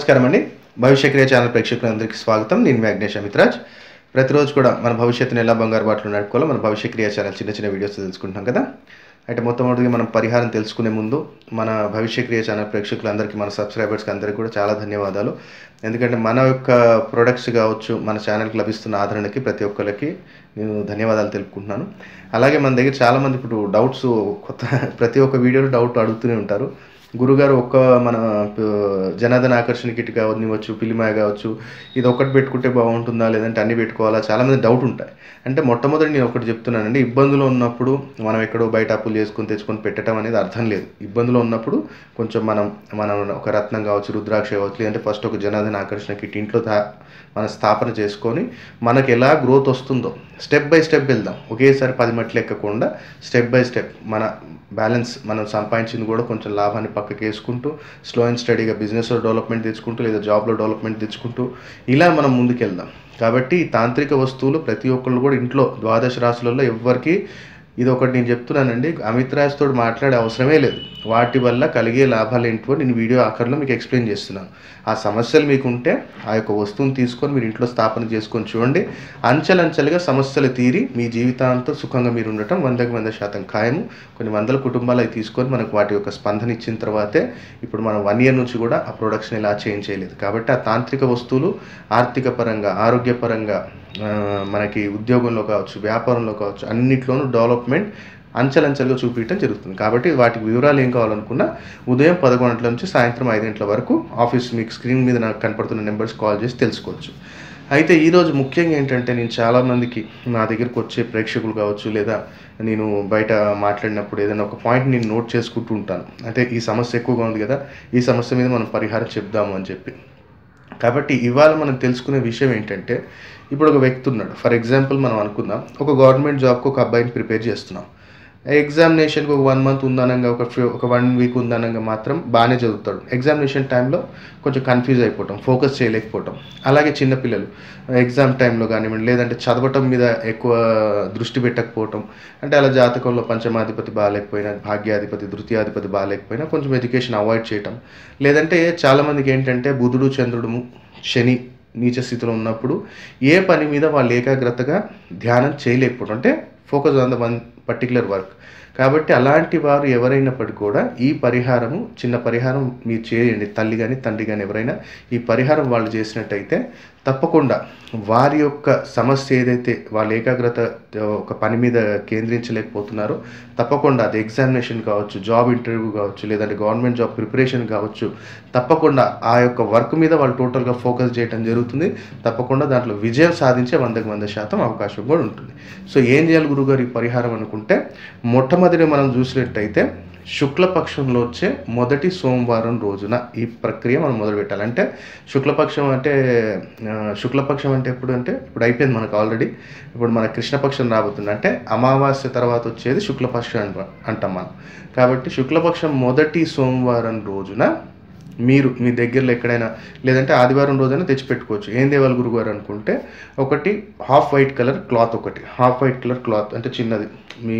నమస్కారం అండి. భవిష్యక్రియ ఛానల్ ప్రేక్షకులందరికీ స్వాగతం. నేను మీ అగ్నేష్ అమిత్రాజ్. ప్రతిరోజు కూడా మన భవిష్యత్తుని ఎలా బంగారు బాటలు నడుపుకోవాలో మన భవిష్యక్రియ ఛానల్ చిన్న చిన్న వీడియోస్ తెలుసుకుంటాం కదా. అయితే మొట్టమొదటిగా మనం పరిహారం తెలుసుకునే ముందు మన భవిష్య క్రియ ఛానల్ ప్రేక్షకులందరికీ మన సబ్స్క్రైబర్స్కి అందరికీ కూడా చాలా ధన్యవాదాలు. ఎందుకంటే మన యొక్క ప్రొడక్ట్స్ కావచ్చు మన ఛానల్కి లభిస్తున్న ఆదరణకి ప్రతి ఒక్కరికి నేను ధన్యవాదాలు తెలుపుకుంటున్నాను. అలాగే మన దగ్గర చాలామంది ఇప్పుడు డౌట్స్ కొత్త ప్రతి ఒక్క వీడియోలో డౌట్ అడుగుతూనే ఉంటారు. గురుగారు ఒక్క మన జనార్దన ఆకర్షణ కిట్ కావచ్చు పిలిమాయ కావచ్చు ఇది ఒక్కటి పెట్టుకుంటే బాగుంటుందా లేదంటే అన్ని పెట్టుకోవాలా? చాలామంది డౌట్ ఉంటాయి. అంటే మొట్టమొదటి నేను ఒకటి చెప్తున్నానండి ఇబ్బందులు ఉన్నప్పుడు మనం ఎక్కడో బయట అప్పులు చేసుకొని తెచ్చుకొని పెట్టడం అనేది అర్థం లేదు. ఇబ్బందులు ఉన్నప్పుడు కొంచెం మనం మనం ఒక రత్నం కావచ్చు రుద్రాక్ష కావచ్చు లేదంటే ఫస్ట్ ఒక జనార్దన ఆకర్షణ కిట్ ఇంట్లో తా- మన స్థాపన చేసుకొని మనకు ఎలా గ్రోత్ వస్తుందో స్టెప్ బై స్టెప్ వెళ్దాం. ఒకేసారి పది మట్లు ఎక్కకుండా స్టెప్ బై స్టెప్ మన బ్యాలెన్స్ మనం సంపాదించింది కూడా కొంచెం లాభాన్ని పక్కకి వేసుకుంటూ స్లో అండ్ స్టడీగా బిజినెస్లో డెవలప్మెంట్ తెచ్చుకుంటూ లేదా జాబ్లో డెవలప్మెంట్ తెచ్చుకుంటూ ఇలా మనం ముందుకెళ్దాం. కాబట్టి తాంత్రిక వస్తువులు ప్రతి ఒక్కళ్ళు కూడా ఇంట్లో ద్వాదశ రాశులలో ఎవరికి ఇది ఒకటి నేను చెప్తున్నానండి. అమిత్ రాజ్ తోడు మాట్లాడే అవసరమే లేదు. వాటి వల్ల కలిగే లాభాలు ఏంటో నేను వీడియో ఆఖరిలో మీకు ఎక్స్ప్లెయిన్ చేస్తున్నాను. ఆ సమస్యలు మీకు ఉంటే ఆ యొక్క వస్తువుని తీసుకొని మీరు ఇంట్లో స్థాపన చేసుకొని చూడండి. అంచెలంచెలుగా సమస్యలు తీరి మీ జీవితాంతం సుఖంగా మీరు ఉండటం వందకి వంద శాతం ఖాయము. కొన్ని వందల కుటుంబాలు అవి తీసుకొని మనకు వాటి యొక్క స్పందన ఇచ్చిన తర్వాతే ఇప్పుడు మనం వన్ ఇయర్ నుంచి కూడా ఆ ప్రొడక్షన్ ఇలా చేంజ్ చేయలేదు. కాబట్టి ఆ తాంత్రిక వస్తువులు ఆర్థిక పరంగా ఆరోగ్యపరంగా మనకి ఉద్యోగంలో కావచ్చు వ్యాపారంలో కావచ్చు అన్నిట్లోనూ డెవలప్మెంట్ అంచెలంచెలుగా చూపించడం జరుగుతుంది. కాబట్టి వాటికి వివరాలు ఏం కావాలనుకున్నా ఉదయం పదకొండు గంటల నుంచి సాయంత్రం ఐదు గంటల వరకు ఆఫీస్ మీకు స్క్రీన్ మీద నాకు కనపడుతున్న నెంబర్స్ కాల్ చేసి తెలుసుకోవచ్చు. అయితే ఈరోజు ముఖ్యంగా ఏంటంటే నేను చాలామందికి నా దగ్గరికి వచ్చే ప్రేక్షకులు కావచ్చు లేదా నేను బయట మాట్లాడినప్పుడు ఏదైనా ఒక పాయింట్ నేను నోట్ చేసుకుంటూ ఉంటాను. అంటే ఈ సమస్య ఎక్కువగా ఉంది కదా ఈ సమస్య మీద మనం పరిహారం చెప్దాము అని చెప్పి. కాబట్టి ఇవాళ మనం తెలుసుకునే విషయం ఏంటంటే ఇప్పుడు ఒక వ్యక్తి ఉన్నాడు. ఫర్ ఎగ్జాంపుల్ మనం అనుకుందాం ఒక గవర్నమెంట్ జాబ్కి ఒక అబ్బాయిని ప్రిపేర్ చేస్తున్నాం. ఎగ్జామినేషన్కి ఒక వన్ మంత్ ఉందనంగా ఒక ఫ్యూ- ఒక వన్ వీక్ ఉందనంగా మాత్రం బాగానే చదువుతాడు. ఎగ్జామినేషన్ టైంలో కొంచెం కన్ఫ్యూజ్ అయిపోవటం ఫోకస్ చేయలేకపోవటం అలాగే చిన్నపిల్లలు ఎగ్జామ్ టైంలో కానివ్వండి లేదంటే చదవటం మీద ఎక్కువ దృష్టి పెట్టకపోవటం అంటే అలా జాతకంలో పంచమాధిపతి బాగాలేకపోయినా భాగ్యాధిపతి తృతీయాధిపతి బాగాలేకపోయినా కొంచెం ఎడ్యుకేషన్ అవాయిడ్ చేయటం. లేదంటే చాలామందికి ఏంటంటే బుధుడు చంద్రుడు శని నీచ స్థితిలో ఉన్నప్పుడు ఏ పని మీద వాళ్ళు ఏకాగ్రతగా ధ్యానం చేయలేకపోవడం అంటే focus on the one particular work కాబట్టి అలాంటి వారు ఎవరైనప్పటికీ కూడా ఈ పరిహారము చిన్న పరిహారం మీరు చేయండి. తల్లి కానీ తండ్రి కానీ ఎవరైనా ఈ పరిహారం వాళ్ళు చేసినట్టయితే తప్పకుండా వారి యొక్క సమస్య ఏదైతే వాళ్ళ ఏకాగ్రత ఒక పని మీద కేంద్రించలేకపోతున్నారో తప్పకుండా అది ఎగ్జామినేషన్ కావచ్చు జాబ్ ఇంటర్వ్యూ కావచ్చు లేదంటే గవర్నమెంట్ జాబ్ ప్రిపరేషన్ కావచ్చు తప్పకుండా ఆ యొక్క వర్క్ మీద వాళ్ళు టోటల్గా ఫోకస్ చేయడం జరుగుతుంది. తప్పకుండా దాంట్లో విజయం సాధించే వందకు వంద శాతం అవకాశం కూడా ఉంటుంది. సో ఏం చేయాలి గురుగారు ఈ పరిహారం అనుకుంటే మొట్టమొదటి మనం చూసినట్టయితే శుక్లపక్షంలో వచ్చే మొదటి సోమవారం రోజున ఈ ప్రక్రియ మనం మొదలు పెట్టాలి అంటే శుక్లపక్షం అంటే శుక్లపక్షం అంటే ఎప్పుడు అంటే ఇప్పుడు అయిపోయింది మనకు ఆల్రెడీ. ఇప్పుడు మన కృష్ణపక్షం రాబోతుంది. అంటే అమావాస్య తర్వాత వచ్చేది శుక్లపక్షం అంట అంటాం మనం. కాబట్టి శుక్లపక్షం మొదటి సోమవారం రోజున మీరు మీ దగ్గరలో ఎక్కడైనా లేదంటే ఆదివారం రోజైనా తెచ్చిపెట్టుకోవచ్చు. ఏం దేవాలి గురుగారు అనుకుంటే ఒకటి హాఫ్ వైట్ కలర్ క్లాత్ ఒకటి. హాఫ్ వైట్ కలర్ క్లాత్ అంటే చిన్నది. మీ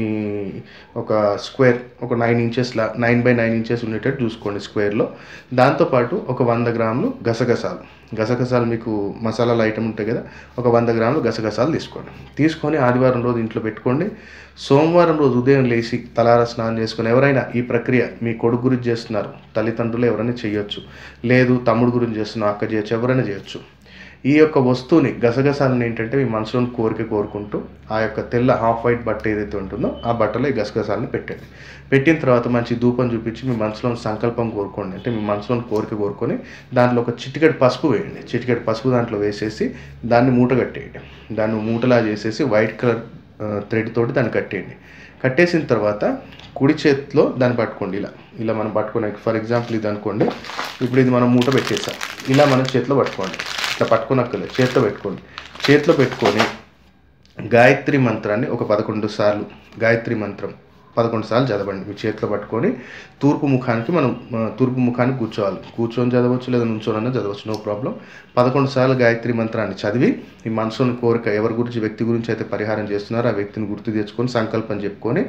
ఒక స్క్వేర్ ఒక నైన్ ఇంచెస్లా నైన్ బై నైన్ ఇంచెస్ ఉండేటట్టు చూసుకోండి స్క్వేర్లో దాంతోపాటు ఒక వంద గ్రాములు గసగసాలు. గసగసాలు మీకు మసాలాలు ఐటమ్ ఉంటాయి కదా ఒక వంద గ్రాములు గసగసాలు తీసుకోండి. తీసుకొని ఆదివారం రోజు ఇంట్లో పెట్టుకోండి. సోమవారం రోజు ఉదయం లేచి తలార స్నానం చేసుకొని ఎవరైనా ఈ ప్రక్రియ మీ కొడుకు గురించి చేస్తున్నారు తల్లిదండ్రులు ఎవరైనా చేయొచ్చు. లేదు తమ్ముడు గురించి చేస్తున్నారు అక్క చేయొచ్చు ఎవరైనా చేయొచ్చు. ఈ యొక్క వస్తువుని గసగసాలను ఏంటంటే మీ మనసులోని కోరిక కోరుకుంటూ ఆ యొక్క తెల్ల హాఫ్ వైట్ బట్ట ఏదైతే ఉంటుందో ఆ బట్టలో ఈ గసగసాలను పెట్టండి. పెట్టిన తర్వాత మంచి ధూపం చూపించి మీ మనసులోని సంకల్పం కోరుకోండి. అంటే మీ మనసులోని కోరిక కోరుకొని దాంట్లో ఒక చిటికెడు పసుపు వేయండి. చిటికెడు పసుపు దాంట్లో వేసేసి దాన్ని మూట కట్టేయండి. దాన్ని మూటలా చేసేసి వైట్ కలర్ థ్రెడ్ తోటి దాన్ని కట్టేయండి. కట్టేసిన తర్వాత కుడి చేతిలో దాన్ని పట్టుకోండి. ఇలా ఇలా మనం పట్టుకునే ఫర్ ఎగ్జాంపుల్ ఇది అనుకోండి. ఇప్పుడు ఇది మనం మూట పెట్టేసాం. ఇలా మనం చేతిలో పట్టుకోండి. ఇట్లా పట్టుకోనక్కర్లేదు చేతిలో పెట్టుకోండి. చేతిలో పెట్టుకొని గాయత్రి మంత్రాన్ని ఒక పదకొండు సార్లు గాయత్రి మంత్రం పదకొండు సార్లు చదవండి. మీ చేతిలో పట్టుకొని తూర్పు ముఖానికి మనం తూర్పు ముఖానికి కూర్చోవాలి. కూర్చొని చదవచ్చు లేదా నుంచోనన్నా చదవచ్చు నో ప్రాబ్లం. పదకొండు సార్లు గాయత్రి మంత్రాన్ని చదివి ఈ మనసుని కోరిక ఎవరి గురించి వ్యక్తి గురించి అయితే పరిహారం చేస్తున్నారో ఆ వ్యక్తిని గుర్తు తెచ్చుకొని సంకల్పం చెప్పుకొని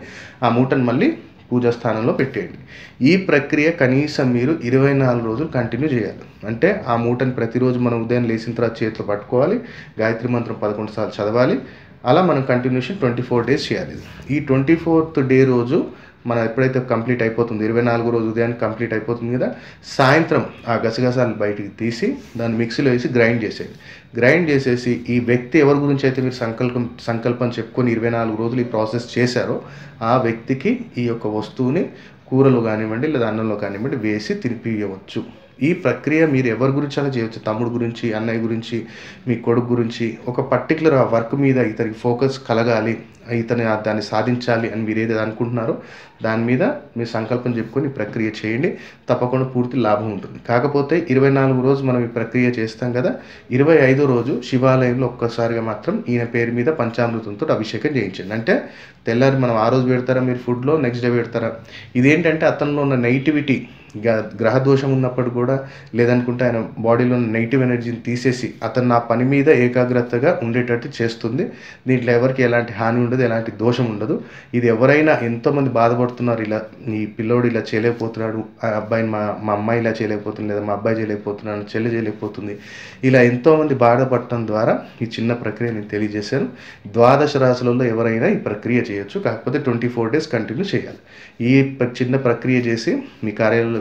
ఆ మూటను మళ్ళీ పూజా స్థానంలో పెట్టేయండి. ఈ ప్రక్రియ కనీసం మీరు ఇరవై నాలుగు రోజులు కంటిన్యూ చేయాలి. అంటే ఆ మూటని ప్రతిరోజు మనం ఉదయం లేచిన తర్వాత చేతిలో పట్టుకోవాలి గాయత్రి మంత్రం పదకొండు సార్లు చదవాలి. అలా మనం కంటిన్యూషన్ ట్వంటీ ఫోర్ డేస్ చేయాలి. ఈ ట్వంటీ ఫోర్త్ డే రోజు మనం ఎప్పుడైతే కంప్లీట్ అయిపోతుంది ఇరవై నాలుగు రోజు ఉదయానికి కంప్లీట్ అయిపోతుంది కదా సాయంత్రం ఆ గసగసాలు బయటికి తీసి దాన్ని మిక్సీలో వేసి గ్రైండ్ చేసేయండి. గ్రైండ్ చేసేసి ఈ వ్యక్తి ఎవరి గురించి అయితే మీరు సంకల్పం సంకల్పం చెప్పుకొని ఇరవై నాలుగు రోజులు ఈ ప్రాసెస్ చేశారో ఆ వ్యక్తికి ఈ యొక్క వస్తువుని కూరలు కానివ్వండి లేదా అన్నంలో కానివ్వండి వేసి తినిపియవచ్చు. ఈ ప్రక్రియ మీరు ఎవరి గురించి అలా చేయవచ్చు. తమ్ముడు గురించి అన్నయ్య గురించి మీ కొడుకు గురించి. ఒక పర్టికులర్ ఆ వర్క్ మీద ఇతనికి ఫోకస్ కలగాలి. ఇతని ఆ దాన్ని సాధించాలి అని మీరు ఏదైతే అనుకుంటున్నారో దాని మీద మీరు సంకల్పం చెప్పుకొని ప్రక్రియ చేయండి. తప్పకుండా పూర్తి లాభం ఉంటుంది. కాకపోతే ఇరవై నాలుగు రోజు మనం ఈ ప్రక్రియ చేస్తాం కదా. ఇరవై ఐదు రోజు శివాలయంలో ఒక్కసారిగా మాత్రం ఈయన పేరు మీద పంచామృతంతో అభిషేకం చేయించండి. అంటే తెల్లారి మనం ఆ రోజు పెడతారా మీరు ఫుడ్లో నెక్స్ట్ డే పెడతారా? ఇదేంటంటే అతనిలో ఉన్న నెగిటివిటీ గ్రహ దోషం ఉన్నప్పుడు కూడా లేదనుకుంటే ఆయన బాడీలో ఉన్న నెగిటివ్ ఎనర్జీని తీసేసి అతను నా పని మీద ఏకాగ్రతగా ఉండేటట్టు చేస్తుంది. దీంట్లో ఎవరికి ఎలాంటి హాని ఉండదు ఎలాంటి దోషం ఉండదు. ఇది ఎవరైనా ఎంతోమంది బాధపడుతున్నారు ఇలా ఈ పిల్లోడు ఇలా చేయలేకపోతున్నాడు ఆ అబ్బాయిని మా మా అమ్మాయి ఇలా చేయలేకపోతుంది లేదా మా అబ్బాయి చేయలేకపోతున్నాడు చెల్లి చేయలేకపోతుంది. ఇలా ఎంతోమంది బాధపడటం ద్వారా ఈ చిన్న ప్రక్రియ నేను తెలియజేశాను. ద్వాదశ రాశులలో ఎవరైనా ఈ ప్రక్రియ చేయొచ్చు. కాకపోతే ట్వంటీ ఫోర్ డేస్ కంటిన్యూ చేయాలి. ఈ చిన్న ప్రక్రియ చేసి మీ కార్యాలయంలో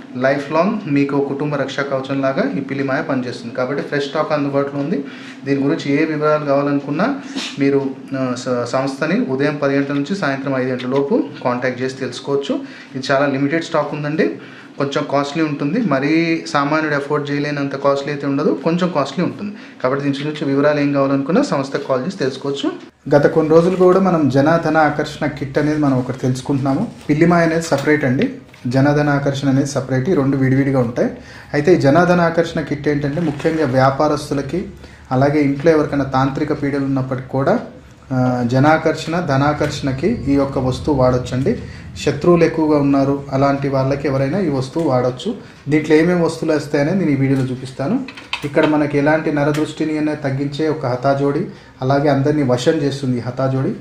లైఫ్ లాంగ్ మీకు కుటుంబ రక్షా కవచం లాగా ఈ పిల్లిమాయ పనిచేస్తుంది. కాబట్టి ఫ్రెష్ స్టాక్ అందుబాటులో ఉంది. దీని గురించి ఏ వివరాలు కావాలనుకున్నా మీరు సంస్థని ఉదయం పది గంటల నుంచి సాయంత్రం ఐదు గంటల లోపు కాంటాక్ట్ చేసి తెలుసుకోవచ్చు. ఇది చాలా లిమిటెడ్ స్టాక్ ఉందండి. కొంచెం కాస్ట్లీ ఉంటుంది. మరీ సామాన్యుడు అఫోర్డ్ చేయలేనంత కాస్ట్లీ అయితే ఉండదు. కొంచెం కాస్ట్లీ ఉంటుంది. కాబట్టి దీని గురించి వివరాలు ఏం కావాలనుకున్నా సంస్థకు కాల్ చేసి తెలుసుకోవచ్చు. గత కొన్ని రోజులు కూడా మనం జనాధన ఆకర్షణ కిట్ అనేది మనం ఒకటి తెలుసుకుంటున్నాము. పిల్లిమాయ అనేది సపరేట్ అండి. జనాధన ఆకర్షణ అనేది సపరేట్ ఈ రెండు విడివిడిగా ఉంటాయి. అయితే ఈ జనాధన ఆకర్షణ కిట్ ఏంటంటే ముఖ్యంగా వ్యాపారస్తులకి అలాగే ఇంట్లో ఎవరికైనా తాంత్రిక పీడలు ఉన్నప్పటికీ కూడా జనాకర్షణ ధనాకర్షణకి ఈ యొక్క వస్తువు వాడొచ్చండి. శత్రువులు ఎక్కువగా ఉన్నారు అలాంటి వాళ్ళకి ఎవరైనా ఈ వస్తువు వాడొచ్చు. దీంట్లో ఏమేమి వస్తువులు వస్తాయనేది నేను ఈ వీడియోలో చూపిస్తాను. ఇక్కడ మనకి ఎలాంటి నరదృష్టిని అనేది తగ్గించే ఒక హతాజోడి అలాగే అందరినీ వశం చేస్తుంది ఈ హతాజోడి.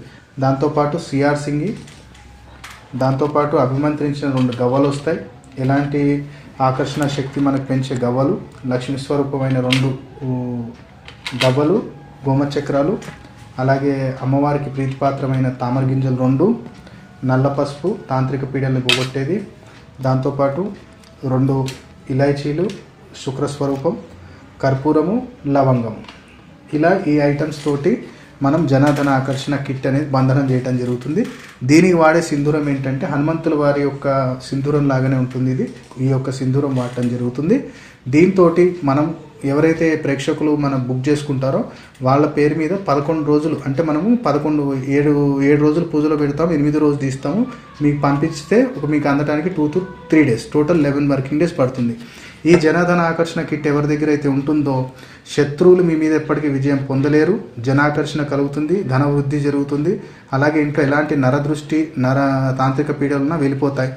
దాంతోపాటు సిఆర్ సింగి దాంతోపాటు అభిమంత్రించిన రెండు గవ్వలు వస్తాయి. ఎలాంటి ఆకర్షణ శక్తి మనకు పెంచే గవ్వలు? లక్ష్మీ స్వరూపమైన రెండు గవ్వలు గోమచక్రాలు అలాగే అమ్మవారికి ప్రీతిపాత్రమైన తామర గింజలు రెండు నల్ల పసుపు తాంత్రిక పీడల్ని పోగొట్టేది. దాంతోపాటు రెండు ఇలాచీలు శుక్రస్వరూపం కర్పూరము లవంగము. ఇలా ఈ ఐటమ్స్ తోటి మనం జనాధన ఆకర్షణ కిట్ అనేది బంధనం చేయడం జరుగుతుంది. దీనికి వాడే సింధూరం ఏంటంటే హనుమంతుల వారి యొక్క సింధూరం లాగానే ఉంటుంది ఇది. ఈ యొక్క సింధూరం వాడటం జరుగుతుంది. దీంతో మనం ఎవరైతే ప్రేక్షకులు మనం బుక్ చేసుకుంటారో వాళ్ళ పేరు మీద పదకొండు రోజులు అంటే మనము పదకొండు ఏడు ఏడు రోజులు పూజలో పెడతాము ఎనిమిది రోజులు తీస్తాము. మీకు పంపిస్తే ఒక మీకు అందడానికి two to three days total eleven working days పడుతుంది. ఈ జనాధన ఆకర్షణ కిట్ ఎవరి దగ్గర అయితే ఉంటుందో శత్రువులు మీ మీద ఎప్పటికీ విజయం పొందలేరు. జనాకర్షణ కలుగుతుంది ధన వృద్ధి జరుగుతుంది. అలాగే ఇంట్లో ఎలాంటి నరదృష్టి నర తాంత్రిక పీడలున్నా వెళ్ళిపోతాయి.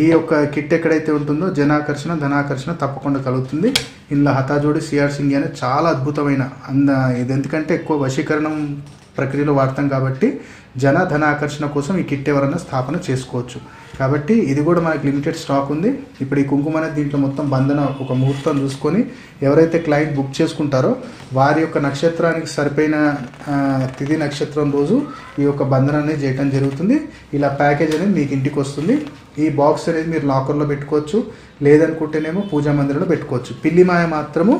ఈ యొక్క కిట్ ఎక్కడైతే ఉంటుందో జనాకర్షణ ధనాకర్షణ తప్పకుండా కలుగుతుంది. ఇందులో హతాజోడి సిఆర్ సింగ్ అనేది చాలా అద్భుతమైన అంద ఇది ఎందుకంటే ఎక్కువ వశీకరణం ప్రక్రియలో వాడతాం కాబట్టి జన ధనాకర్షణ కోసం ఈ కిట్ ఎవరైనా స్థాపన చేసుకోవచ్చు. కాబట్టి ఇది కూడా మనకి లిమిటెడ్ స్టాక్ ఉంది. ఇప్పుడు ఈ కుంకుమ అనేది దీంట్లో మొత్తం బంధన ఒక ముహూర్తం చూసుకొని ఎవరైతే క్లయింట్ బుక్ చేసుకుంటారో వారి యొక్క నక్షత్రానికి సరిపోయిన తిథి నక్షత్రం రోజు ఈ యొక్క బంధన అనేది చేయటం జరుగుతుంది. ఇలా ప్యాకేజ్ అనేది మీకు ఇంటికి వస్తుంది. ఈ బాక్స్ అనేది మీరు లాకర్లో పెట్టుకోవచ్చు. లేదనుకుంటేనేమో పూజా మందిరంలో పెట్టుకోవచ్చు. పిల్లి మాయ మాత్రము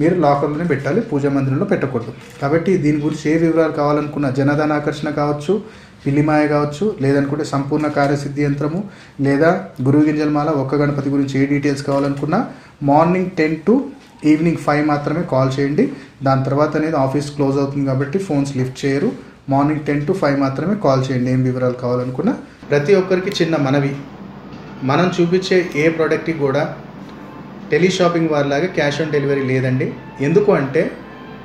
మీరు లాకర్లోనే పెట్టాలి. పూజా మందిరంలో పెట్టకూడదు. కాబట్టి దీని గురించి ఏ వివరాలు కావాలనుకున్న జనధన ఆకర్షణ కావచ్చు పిల్లిమాయ కావచ్చు లేదనుకుంటే సంపూర్ణ కార్యసిద్ధి యంత్రము లేదా గురువు గింజల మాల ఒక్క గణపతి గురించి ఏ డీటెయిల్స్ కావాలనుకున్నా morning ten to evening five మాత్రమే కాల్ చేయండి. దాని తర్వాత అనేది ఆఫీస్ క్లోజ్ అవుతుంది కాబట్టి ఫోన్స్ లిఫ్ట్ చేయరు. మార్నింగ్ టెన్ టు ఫైవ్ మాత్రమే కాల్ చేయండి. ఏం వివరాలు కావాలనుకున్నా ప్రతి ఒక్కరికి చిన్న మనవి. మనం చూపించే ఏ ప్రోడక్ట్కి కూడా టెలిషాపింగ్ వారిలాగా క్యాష్ ఆన్ డెలివరీ లేదండి. ఎందుకు అంటే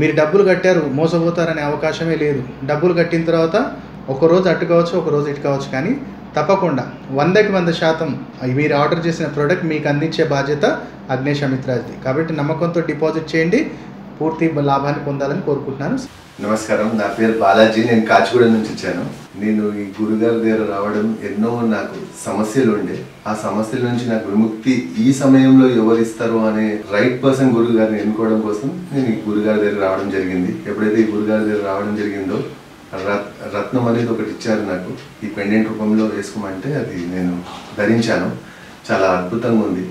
మీరు డబ్బులు కట్టారు మోసపోతారనే అవకాశమే లేదు. డబ్బులు కట్టిన తర్వాత ఒక రోజు కావచ్చు ఒక రోజు ఇటు కావచ్చు కానీ తప్పకుండా వందకి వంద శాతం మీరు ఆర్డర్ చేసిన ప్రోడక్ట్ మీకు అందించే బాధ్యత అగ్నేష్ అమిత్రాజ్ది కాబట్టి నమ్మకంతో డిపాజిట్ చేయండి. పూర్తి లాభాన్ని పొందాలని కోరుకుంటున్నాను. నమస్కారం నా పేరు బాలాజీ. నేను కాచిగూడ నుంచి వచ్చాను. నేను ఈ గురుగారి దగ్గర రావడం ఎన్నో నాకు సమస్యలు ఉండే. ఆ సమస్యల నుంచి నాకు విముక్తి ఈ సమయంలో ఎవరిస్తారు అనే రైట్ పర్సన్ గురువు గారిని ఎన్నుకోవడం కోసం నేను ఈ గురుగారి దగ్గర రావడం జరిగింది. ఎప్పుడైతే ఈ గురుగారి దగ్గర రావడం జరిగిందో రత్ రత్నం అనేది ఒకటి ఇచ్చారు నాకు. ఈ పెండెంట్ రూపంలో వేసుకోమంటే అది నేను ధరించాను. చాలా అద్భుతంగా ఉంది.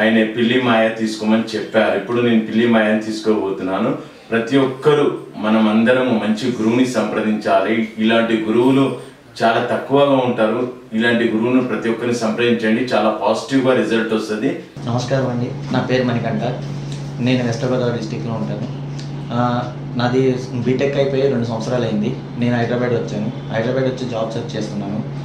ఆయన పిల్లి మాయ తీసుకోమని చెప్పారు. ఇప్పుడు నేను పిల్లి మాయని తీసుకోబోతున్నాను. ప్రతి ఒక్కరూ మనం మంచి గురువుని సంప్రదించాలి. ఇలాంటి గురువులు చాలా తక్కువగా ఉంటారు. ఇలాంటి గురువును ప్రతి ఒక్కరిని సంప్రదించండి. చాలా పాజిటివ్గా రిజల్ట్ వస్తుంది. నమస్కారం అండి. నా పేరు మణికంఠ. నేను వెస్ట్ గోదావరి డిస్టిక్లో ఉంటాను. నాది బీటెక్ అయిపోయి రెండు సంవత్సరాలు అయింది. నేను హైదరాబాద్ వచ్చాను. హైదరాబాద్ వచ్చి జాబ్ సెర్చ్ చేస్తున్నాను.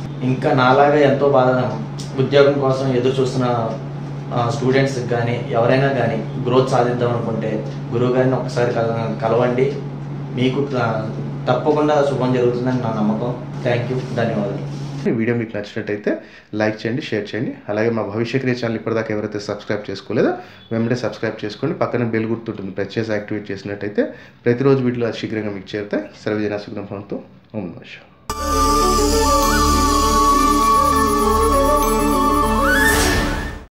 ఇంకా నాలాగా ఎంతో బాధ ఉద్యోగం కోసం ఎదురు చూస్తున్న స్టూడెంట్స్కి కానీ ఎవరైనా కానీ గ్రోత్ సాధిద్దాం అనుకుంటే గురువు గారిని ఒకసారి కల- కలవండి. మీకు తప్పకుండా శుభం జరుగుతుందని నా నమ్మకం. థ్యాంక్ యూ ధన్యవాదాలు. ఈ వీడియో మీకు నచ్చినట్టయితే లైక్ చేయండి షేర్ చేయండి. అలాగే మా భవిష్య క్రియ ఛానల్ ఇప్పటిదాకా ఎవరైతే సబ్స్క్రైబ్ చేసుకోలేదో వెంబడే సబ్స్క్రైబ్ చేసుకోండి. పక్కన బెల్ గుర్తుంటుంది. ప్రెస్ చేసి యాక్టివేట్ చేసినట్టయితే ప్రతిరోజు వీటిలో శీఘ్రంగా మీకు చేరుతాయి. సర్వజన సుగ్రహంతో ఓం నమస్కారం